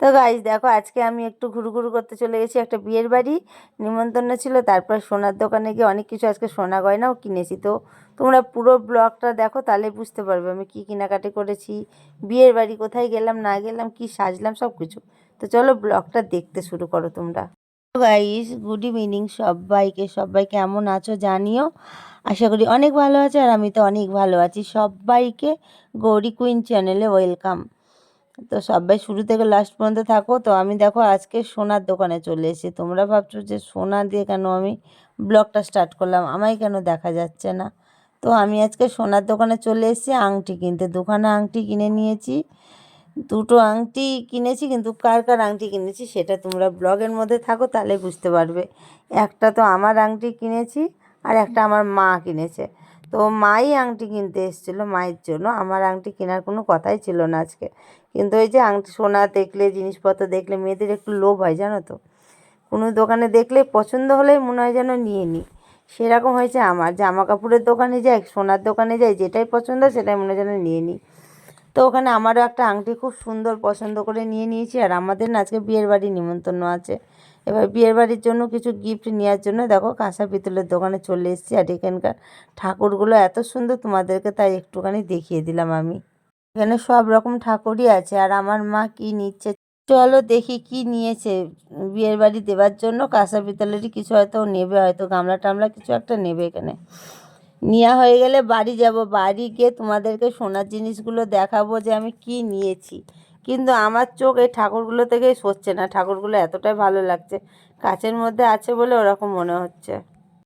তো গাইজ দেখো, আজকে আমি একটু ঘুরু ঘুরু করতে চলে গেছি একটা বিয়ের বাড়ি। নিমন্ত্রণ ছিল, তারপর সোনার দোকানে গিয়ে অনেক কিছু আজকে সোনা গয়নাও কিনেছি। তো তোমরা পুরো ব্লগটা দেখো, তাহলে বুঝতে পারবে আমি কী কেনাকাটি করেছি, বিয়ের বাড়ি কোথায় গেলাম, না গেলাম, কি সাজলাম সব কিছু তো চলো ব্লগটা দেখতে শুরু করো তোমরা। গাইস গুড ইভিনিং সবাইকে, সবাই কেমন আছো জানিও? আশা করি অনেক ভালো আছে আর আমি তো অনেক ভালো আছি। সবাইকে গৌরী কুইন চ্যানেলে ওয়েলকাম তো সবাই শুরু থেকে লাস্ট পর্যন্ত থাকো। তো আমি দেখো আজকে সোনার দোকানে চলে এসেছি। তোমরা ভাবছ যে সোনা দিয়ে কেন আমি ব্লগটা স্টার্ট করলাম? আমায় কেন দেখা যাচ্ছে না? তো আমি আজকে সোনার দোকানে চলে এসেছি, আংটি কিনতে। দুখানা আংটি কিনে নিয়েছি। দুটো আংটি কিনেছি, কিন্তু কার কার আংটি কিনেছি সেটা তোমরা ব্লগের মধ্যে থাকো, তাহলে বুঝতে পারবে। একটা তো আমার আংটি কিনেছি, আর একটা আমার মা কিনেছে। তো মাই আংটি কিনতে এসেছিল মায়ের জন্য। আমার আংটি কেনার কোনো কথাই ছিল না আজকে। কিন্তু ওই যে আংটি, সোনা দেখলে, জিনিসপত্র দেখলে মেয়েদের একটু লোভ হয়, জানো তো? কোনো দোকানে দেখলে পছন্দ হলেই মনে হয় যেন নিয়ে নিই। সেরকম হয়েছে আমার। জামা কাপড়ের দোকানে যাই, সোনার দোকানে যাই, যেটাই পছন্দ সেটাই মনে যেন নিয়ে নিই। তো ওখানে আমারও একটা আংটি খুব সুন্দর পছন্দ করে নিয়ে নিয়েছি। আর আমাদের না আজকে বিয়ের বাড়ি নিমন্ত্রণ আছে। এবার বিয়ের বাড়ির জন্য কিছু গিফট নেওয়ার জন্য দেখো কাঁসা পিতলের দোকানে চলে এসেছি আর এখানকার ঠাকুরগুলো এত সুন্দর তোমাদেরকে তাই একটুখানি দেখিয়ে দিলাম আমি। এখানে সব রকম ঠাকুরই আছে আর আমার মা কি নিচ্ছে? চলো দেখি কি নিয়েছে। বিয়ের বাড়ি দেওয়ার জন্য কাঁসা পিতলেরই কিছু হয়তো নেবে, হয়তো গামলা টামলা কিছু একটা নেবে এখানে। নেওয়া হয়ে গেলে বাড়ি যাব। বাড়ি গিয়ে তোমাদেরকে সোনার জিনিসগুলো দেখাবো যে আমি কি নিয়েছি। কিন্তু আমার চোখ এই ঠাকুরগুলো থেকেই সরছে না। ঠাকুরগুলো এতটাই ভালো লাগছে। কাছের মধ্যে আছে বলে ওরকম মনে হচ্ছে।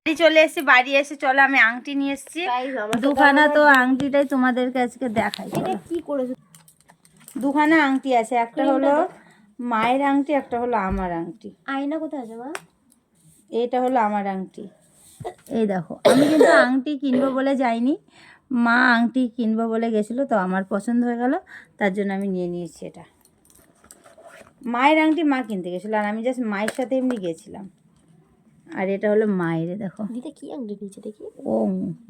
বাড়ি চলে এসেছি বাড়ি এসে চলো আমি আংটি নিয়ে এসেছি। দুখানা তো আংটিটাই তোমাদেরকে আজকে দেখাই। কি করেছ? দুখানা আংটি আছে একটা হলো মায়ের আংটি একটা হলো আমার আংটি। আয়না কোথায় আছে মা? এটা হলো আমার আংটি। এই দেখো আমি কিন্তু আংটি কিনবো বলে যাইনি। মা আংটি কিনবো বলে গেছিল তো আমার পছন্দ হয়ে গেল তার জন্য আমি নিয়ে নিয়েছি এটা। মায়ের আংটি মা কিনতে গেছিল আর আমি জাস্ট মায়ের সাথে এমনি গেছিলাম। আর এটা হলো মায়ের দেখো। দিদা কি আংটি নিচে দেখি? ও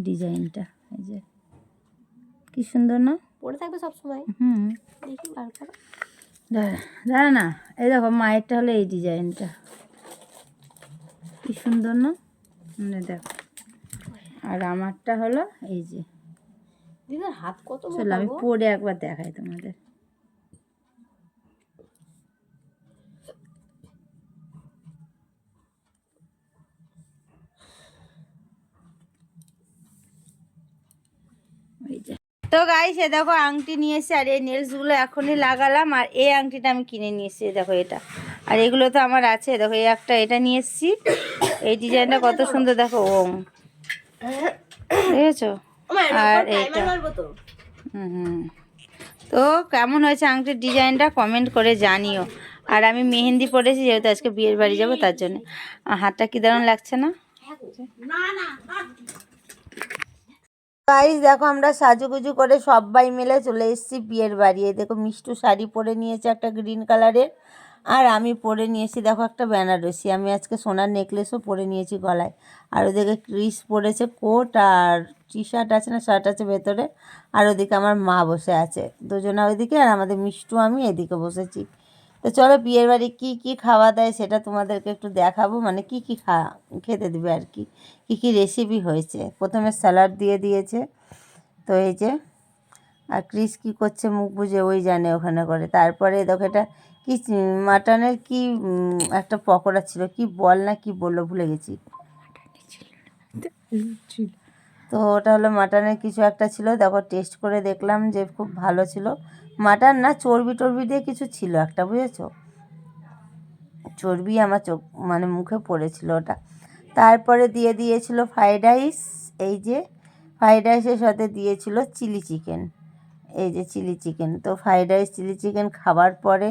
ডিজাইনটা এই যে। কি সুন্দর না? পড়ে থাকবে সব সময় হুম। দেখি বার করো। দাঁড়া দাঁড়া না এই দেখো মায়েরটা হলো এই ডিজাইনটা। কি সুন্দর না দেখো। আর আমারটা হলো এই যে। দিদার হাত কত চলো আমি পরে একবার দেখাই তোমাদের। তো গাইস এ দেখো আংটি নিয়ে এসে আর এই নেলসগুলো এখনই লাগালাম আর এই আংটিটা আমি কিনে নিয়ে এসেছি দেখো এটা। আর এগুলো তো আমার আছে দেখো এই একটা এটা নিয়ে এসেছি। এই ডিজাইনটা কত সুন্দর দেখো ওম। দেখেছ? আমার আর এইটা হুম হুম। তো কেমন হয়েছে আংটির ডিজাইনটা? কমেন্ট করে জানিও। আর আমি মেহেন্দি পরেছি যেহেতু আজকে বিয়ের বাড়ি যাব তার জন্য। আর হাতটা কি দারুণ লাগছে না? না না দেখো আমরা সাজুগুজু করে সবাই মিলে চলে এসেছি বিয়ের বাড়ি। দেখো মিষ্টু শাড়ি পরে নিয়েছে একটা গ্রিন কালারের আর আমি পরে নিয়েছি, দেখো একটা বেনারসি আমি আজকে সোনার নেকলেসও পরে নিয়েছি গলায়। আর ওদিকে ক্রিস পরেছে কোট আর টি শার্ট আছে না শার্ট আছে ভেতরে। আর ওদিকে আমার মা বসে আছে, দুজনা ওইদিকে আর আমাদের মিষ্টু, আমি এদিকে বসেছি। তো চলো বিয়ের বাড়ি কী কী খাওয়া দেয় সেটা তোমাদেরকে একটু দেখাবো। মানে কি কি খা, খেতে দেবে আর কি? কী কী রেসিপি হয়েছে? প্রথমে স্যালাড দিয়ে দিয়েছে। তো এই যে আর ক্রিস কী করছে মুখ বুঝে ওই জানে ওখানে করে। তারপরে দেখো এটা কি, মাটনের কি একটা পকোড়া ছিল, কি বল না কি বলল ভুলে গেছি। তো ওটা হলো মাটনের কিছু একটা ছিল, দেখো টেস্ট করে দেখলাম যে খুব ভালো ছিল। মাটন না, চর্বি টর্বি দিয়ে কিছু ছিল একটা, বুঝেছ? চর্বি আমার চোখ মানে মুখে পড়েছিল ওটা। তারপরে দিয়ে দিয়েছিল ফ্রাইড রাইস, এই যে ফ্রাইড রাইসের সাথে দিয়েছিল চিলি চিকেন। এই যে চিলি চিকেন। তো ফ্রাইড রাইস, চিলি চিকেন খাবার পরে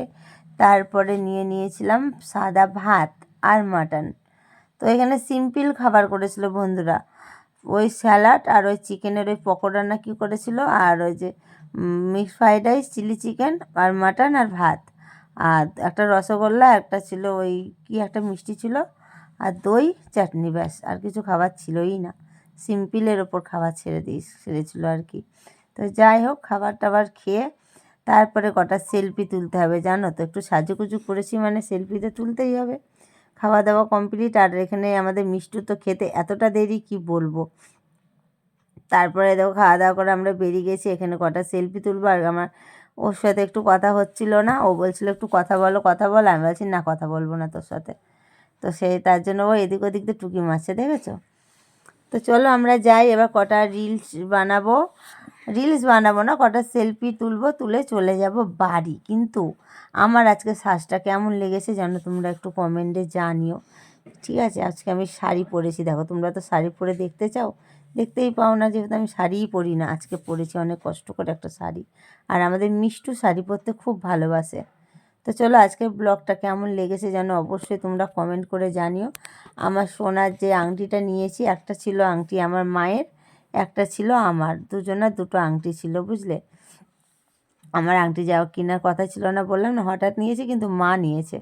তারপরে নিয়ে নিয়েছিলাম সাদা ভাত আর মাটন। তো এখানে সিম্পল খাবার করেছিল বন্ধুরা। ওই স্যালাড আর ওই চিকেনের ওই পকোড়া না কি করেছিল? আর ওই যে mix fried rice, chilli chicken আর মাটন আর ভাত। আর একটা রসগোল্লা, একটা ছিল ওই কি একটা মিষ্টি ছিল। আর দই, চাটনি ব্যাস, আর কিছু খাবার ছিলই না। সিম্পলের ওপর খাবার ছেড়ে দিয়ে ছেড়েছিল আর কি। তো যাই হোক, খাবার টাবার খেয়ে তারপরে কটা সেলফি তুলতে হবে, জানো তো? একটু সাজুগুজু করেছি মানে সেলফি তো তুলতেই হবে। খাওয়া দাওয়া কমপ্লিট আর এখানে আমাদের মিষ্টু তো খেতে এতটা দেরি, কি বলব? তারপরে দেখো, খাওয়া দাওয়া করে আমরা বেরিয়ে গেছি, এখানে কটা সেলফি তুলবো, আর আমার ওর সাথে একটু কথা হচ্ছিল না, ও বলছিল একটু কথা বলো কথা বলো, আমি বলছি, না, কথা বলব না তোর সাথে। তো সেই তার জন্য ও এদিক ওদিক দিয়ে টুকি মারছে, দেখেছ? তো চলো আমরা যাই, এবার কটা রিলস বানাবো। রিলস বানাবো না, কটা সেলফি তুলবো, তুলে চলে যাব বাড়ি। কিন্তু আমার আজকে শ্বাসটা কেমন লেগেছে জানো তোমরা একটু কমেন্টে জানিও। ঠিক আছে, আজকে আমি শাড়ি পরেছি। দেখো, তোমরা তো শাড়ি পরে দেখতে চাও? দেখতেই পাও না, যেহেতু আমি শাড়িই পরি না। আজকে পরেছি অনেক কষ্ট করে একটা শাড়ি। আর আমাদের মিষ্টু শাড়ি পরতে খুব ভালোবাসে। তো চলো, আজকের ব্লগটা কেমন লেগেছে যেন অবশ্যই তোমরা কমেন্ট করে জানিও। আমার সোনার যে আংটিটা নিয়েছি, একটা ছিল আংটি আমার মায়ের। একটা ছিল আমার দুজনের দুটো আংটি ছিল, বুঝলে? আমার আংটি যাওয়া কেনার কথা ছিল না, বললাম না, হঠাৎ নিয়েছি কিন্তু মা নিয়েছে।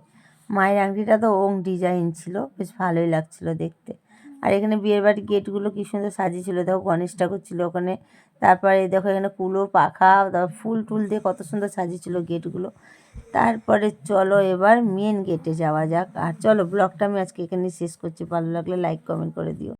মায়ের আংটিটা তো ওং ডিজাইন ছিল, বেশ ভালোই লাগছিল দেখতে। আর এখানে বিয়ের বাড়ির গেটগুলো কি সুন্দর সাজিয়েছিল, দেখো গণেশ ঠাকুর ছিল ওখানে। তারপরে দেখো এখানে কুলো, পাখা, তারপর ফুল টুল দিয়ে কত সুন্দর সাজিয়েছিল গেটগুলো। তারপরে চলো এবার মেন গেটে যাওয়া যাক। আর চলো ব্লগটা আমি আজকে এখানে শেষ করছি, ভালো লাগলে লাইক কমেন্ট করে দিও।